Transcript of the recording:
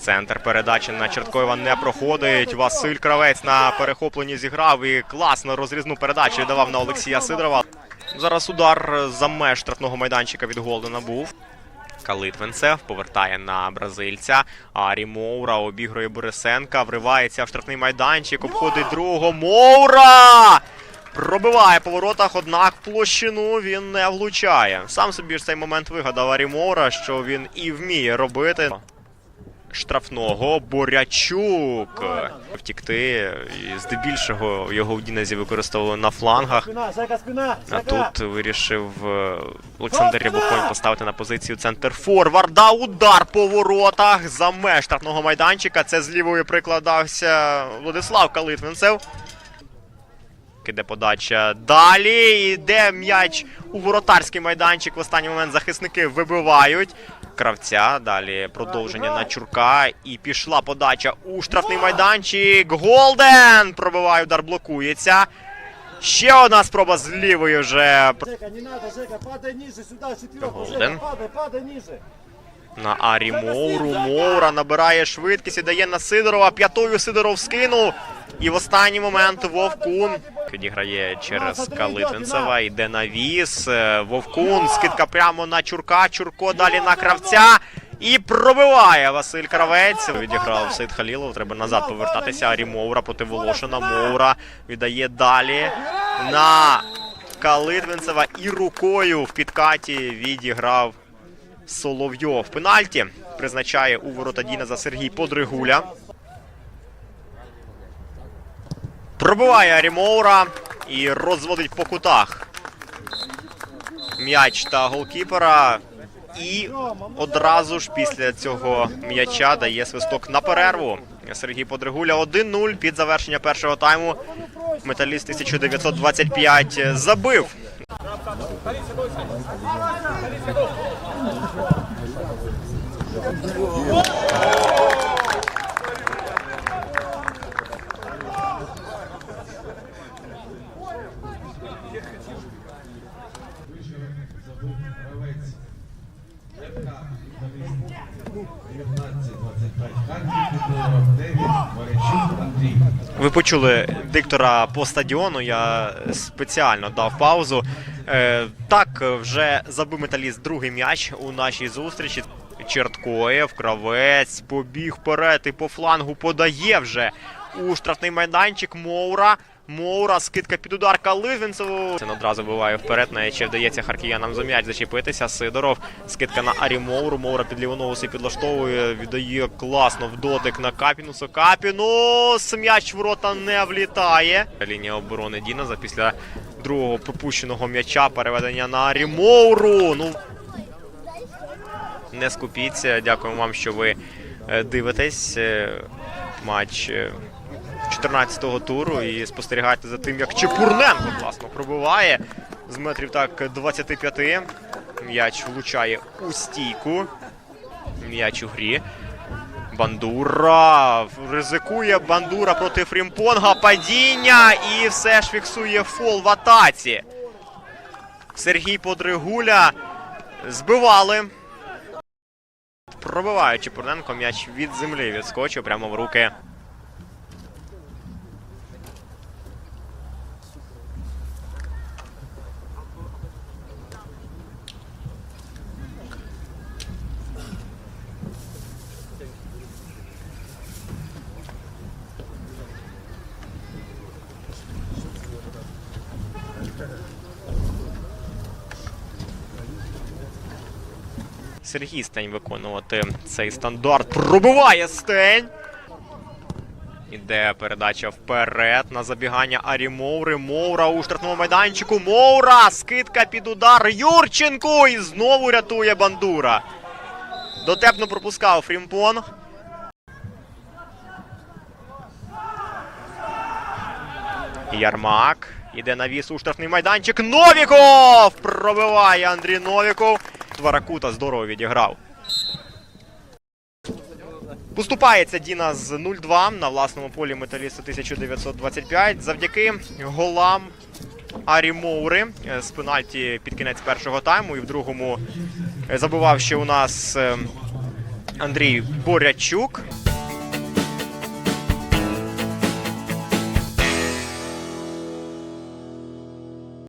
Центр передачі на Черткоєва не проходить. Василь Кравець на перехопленні зіграв і класно розрізну передачу віддавав на Олексія Сидорова. Зараз удар за меж штрафного майданчика від Голдена був. Калитвинцев повертає на бразильця. Арі Моура обігрує Борисенка, вривається в штрафний майданчик, обходить другого. Моура! Пробиває по воротах, однак площину він не влучає. Сам собі ж цей момент вигадав Арі Моура, що він і вміє робити. Штрафного Борячук втікти. І здебільшого його в Дінезі використовували на флангах. А тут вирішив е, Олександр Рябухонь поставити на позицію центр форварда. Удар по воротах за меж штрафного майданчика. Це з лівою прикладався Владислав Калитвинцев. Киде подача. Далі йде м'яч у воротарський майданчик. В останній момент захисники вибивають. Кравця. Далі продовження на Чурка. І пішла подача у штрафний майданчик. Голден! Пробиває удар, блокується. Ще одна спроба з лівої вже Голден. на Арі Моуру. Моура набирає швидкість і дає на Сидорова. П'ятою Сидоров скинув. І в останній момент Вовкун відіграє через Калитвинцева. Йде навіс. Е, Вовкун. Скидка прямо на Чурка. Чурко далі на кравця. І пробиває Василь Кравець. Відіграв Сейд Халілов. Треба назад повертатися. Арі Моура проти Волошина. Моура віддає далі на Калитвинцева. І рукою в підкаті відіграв Соловйов. Пенальті призначає у ворота Дінеза Сергій Подригуля. Пробиває Арімоура і розводить по кутах. М'яч та голкіпера. І одразу ж після цього м'яча дає свисток на перерву. Сергій Подригуля 1-0 під завершення першого тайму. Металіст 1925 забив Гравець. ФК Металіст 19-25 Харків, номер 9, Морячук Андрій. Ви почули диктора по стадіону. Я спеціально дав паузу. Е, так, вже забив металіст другий м'яч у нашій зустрічі. Черткоєв, кравець, побіг вперед і по флангу подає вже у штрафний майданчик Моура. Моура, скидка під удар Кализвінцеву. Це одразу буває вперед, навіть ще вдається харкіянам за м'яч зачепитися. Сидоров. Скидка на Арі Моуру. Моура під ліву ногу підлаштовує. Віддає класно в дотик на Капінусу. Капінус. М'яч в ворота не влітає. Лінія оборони Діназа після другого пропущеного м'яча. Переведення на Арі Моуру. Ну, не скупіться. Дякую вам, що ви е, дивитесь е, матч е, 14-го туру і спостерігаєте за тим, як Чепурненко класно пробиває з метрів так 25. М'яч влучає у стійку. М'яч у грі. Бандура ризикує Бандура проти Фрімпонга. Падіння і все ж фіксує фол в атаці. Сергій Подригуля збивали. Пробиває Чепурненко, м'яч від землі відскочив прямо в руки. Сергій Стень виконувати цей стандарт. Пробиває Стень. Іде передача вперед на забігання Арі Моури. Моура у штрафному майданчику. Моура! Скидка під удар. Юрченко! І знову рятує бандура. Дотепно пропускав Фрімпон. Ярмак. Іде навіс у штрафний майданчик. Новіков! Пробиває Андрій Новіков. Тваракута здорово відіграв. Поступається Діна з 0-2 на власному полі металіста 1925 завдяки голам Арі Моури е, з пенальті під кінець першого тайму. І в другому е, забивав ще у нас е, Андрій Борячук.